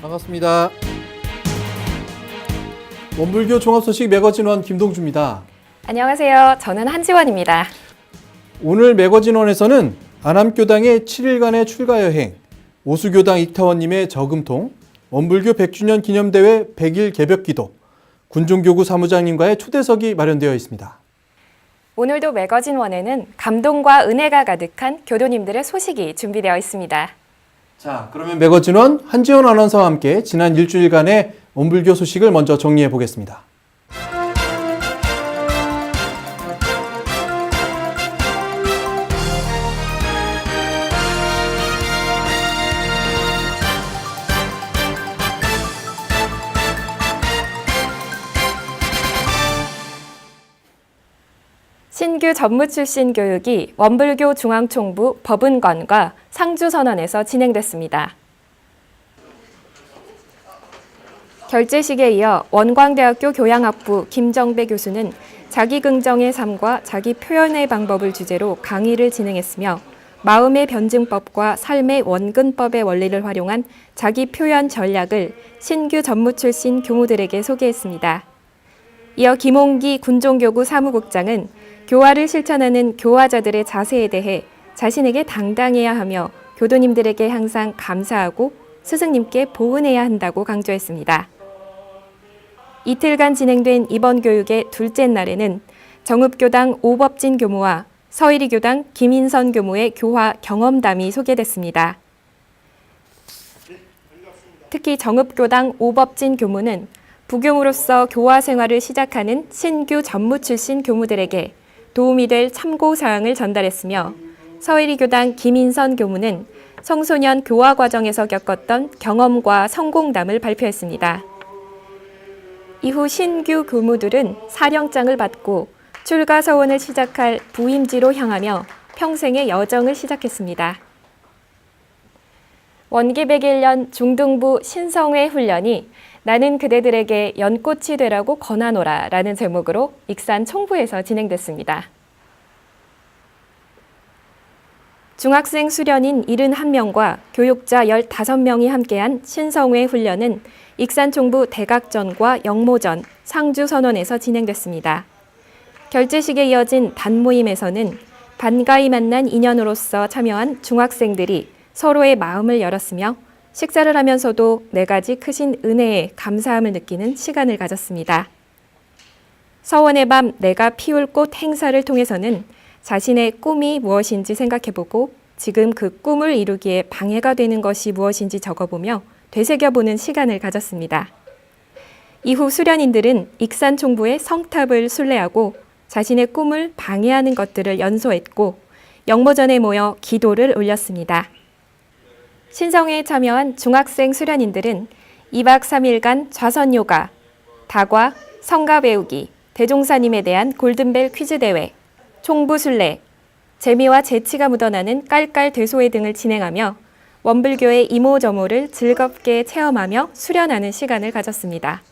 반갑습니다. 원불교 종합 소식 매거진원 김동주입니다. 안녕하세요. 저는 한지원입니다. 오늘 매거진원에서는 안암교당의 7일간의 출가 여행, 오수교당 이타원님의 저금통, 원불교 100주년 기념대회 100일 개벽기도, 군종교구 사무장님과의 초대석이 마련되어 있습니다. 오늘도 매거진 원에는 감동과 은혜가 가득한 교도님들의 소식이 준비되어 있습니다. 자, 그러면 매거진원 한지원 아나운서와 함께 지난 일주일간의 원불교 소식을 먼저 정리해 보겠습니다. 신규 전무 출신 교육이 원불교 중앙총부 법은관과 상주선언에서 진행됐습니다. 결제식에 이어 원광대학교 교양학부 김정배 교수는 자기 긍정의 삶과 자기 표현의 방법을 주제로 강의를 진행했으며 마음의 변증법과 삶의 원근법의 원리를 활용한 자기 표현 전략을 신규 전무 출신 교무들에게 소개했습니다. 이어 김홍기 군종교구 사무국장은 교화를 실천하는 교화자들의 자세에 대해 자신에게 당당해야 하며 교도님들에게 항상 감사하고 스승님께 보은해야 한다고 강조했습니다. 이틀간 진행된 이번 교육의 둘째 날에는 정읍교당 오법진 교무와 서일이 교당 김인선 교무의 교화 경험담이 소개됐습니다. 특히 정읍교당 오법진 교무는 부교무로서 교화 생활을 시작하는 신규 전무 출신 교무들에게 도움이 될 참고 사항을 전달했으며 서일이 교당 김인선 교무는 청소년 교화 과정에서 겪었던 경험과 성공담을 발표했습니다. 이후 신규 교무들은 사령장을 받고 출가 서원을 시작할 부임지로 향하며 평생의 여정을 시작했습니다. 원기 101년 중등부 신성회 훈련이 나는 그대들에게 연꽃이 되라고 권하노라 라는 제목으로 익산 총부에서 진행됐습니다. 중학생 수련인 71명과 교육자 15명이 함께한 신성회 훈련은 익산 총부 대각전과 영모전, 상주선원에서 진행됐습니다. 결제식에 이어진 단모임에서는 반가이 만난 인연으로서 참여한 중학생들이 서로의 마음을 열었으며 식사를 하면서도 네 가지 크신 은혜에 감사함을 느끼는 시간을 가졌습니다. 서원의 밤 내가 피울 꽃 행사를 통해서는 자신의 꿈이 무엇인지 생각해보고 지금 그 꿈을 이루기에 방해가 되는 것이 무엇인지 적어보며 되새겨보는 시간을 가졌습니다. 이후 수련인들은 익산 총부의 성탑을 순례하고 자신의 꿈을 방해하는 것들을 연소했고 영모전에 모여 기도를 올렸습니다. 신성회에 참여한 중학생 수련인들은 2박 3일간 좌선 요가, 다과, 성가 배우기, 대종사님에 대한 골든벨 퀴즈 대회, 총부 순례, 재미와 재치가 묻어나는 깔깔 되소회 등을 진행하며 원불교의 이모저모를 즐겁게 체험하며 수련하는 시간을 가졌습니다.